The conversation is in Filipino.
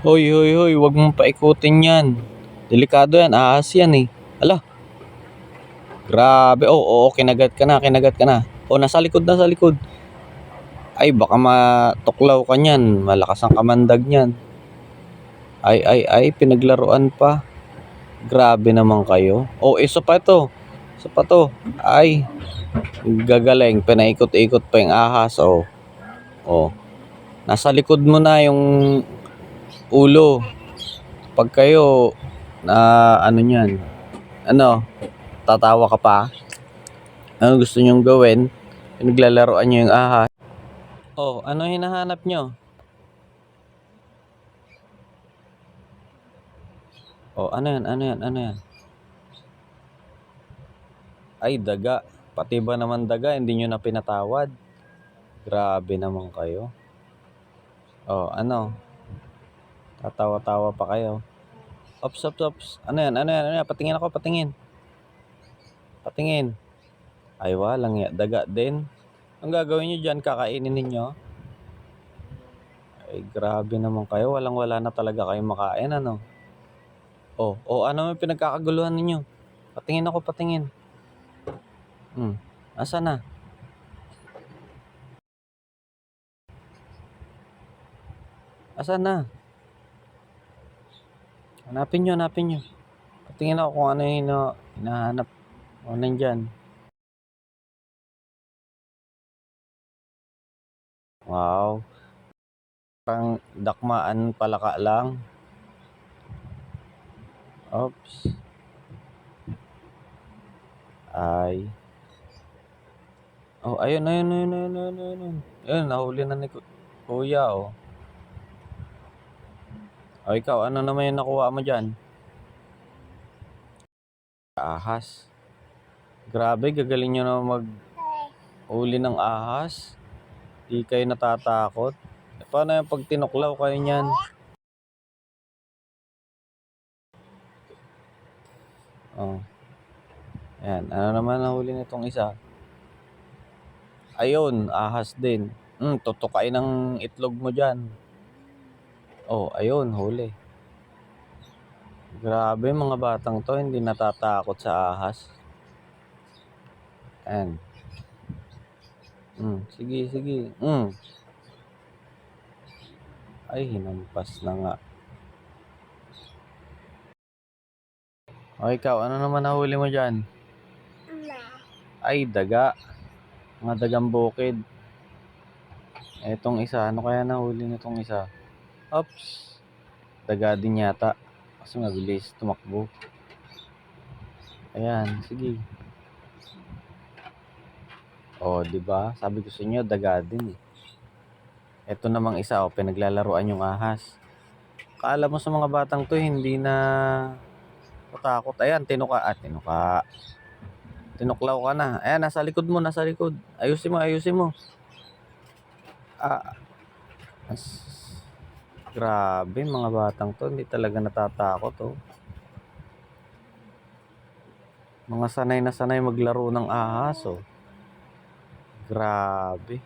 Hoy, hoy, hoy, wag mong paikutin yan. Delikado yan, ahas yan eh. Ala. Grabe. Oh, oo, kinagat ka na, kinagat ka na. Oh, nasa likod, nasa likod. Ay, baka matuklaw ka niyan. Malakas ang kamandag niyan. Ay, ay, ay, pinaglaruan pa. Grabe naman kayo. Oh, isa pa ito. Isa pa to. Ay, gagaling. Pinaikot-ikot pa yung ahas. Oh. Oh. Nasa likod mo na yung ulo. Pag kayo na ano niyan, ano, tatawa ka pa. Ano gusto nyong gawin? Pinaglalaroan nyo yung ahas. Oh, ano hinahanap nyo? Oh, ano yan? Ano yan? Ano yan? Ay, daga. Pati ba naman daga, hindi nyo na pinatawad? Grabe naman kayo. Oh, ano? Tatawa-tawa pa kayo. Ops, ops, ops. Ano yan? Ano yan? Ano yan? Patingin ako, patingin. Patingin. Ay, walang ya. Daga din. Ang gagawin nyo dyan, kakainin ninyo? Ay, grabe naman kayo. Walang-wala na talaga kayo makain, ano? Oh, oh, ano yung pinagkakaguluhan ninyo? Patingin ako, patingin. Hmm. Asa na? Asa na? Hanapin nyo, hanapin nyo. Patingin ako kung ano yung hina- hinahanap. O, nandyan. Wow. Parang dakmaan palaka lang. Oops. Ay. Oh, ayun, ayun, ayun, ayun, ayun, ayun. ayun. Nahuli na ni Ku- Kuya, oh. O, ikaw, ano naman yung nakuha mo dyan? Ahas. Grabe, gagaling nyo na mag huli ng ahas. Di kayo natatakot. E, paano yung pag tinuklaw kayo niyan? Oh. Ayan, ano naman nahuli nitong isa? Ayun, ahas din. Hmm, tutukain ng itlog mo dyan. Oh, ayun, huli. Grabe, mga batang to, hindi natatakot sa ahas. Ayan. Hmm, sige, sige. Hmm. Ay, hinampas na nga. O, ikaw, ano naman nahuli mo dyan? Ay, daga. Mga dagang bukid. Etong isa, ano kaya nahuli nitong isa? Oops. Daga din yata. Kasi mabilis tumakbo. Ayan, sige. O, di ba? Sabi ko sa inyo, daga din eh. Ito namang isa, o, pinaglalaruan yung ahas. Kala mo sa mga batang to, hindi na matakot. Ayan, tinuka. Ah, tinuka. Tinuklaw ka na. Ayan, nasa likod mo, nasa likod. Ayusin mo, ayusin mo. Ah. As, grabe, mga batang to. Hindi talaga natatakot, oh. Mga sanay na sanay maglaro ng ahas, oh. Grabe.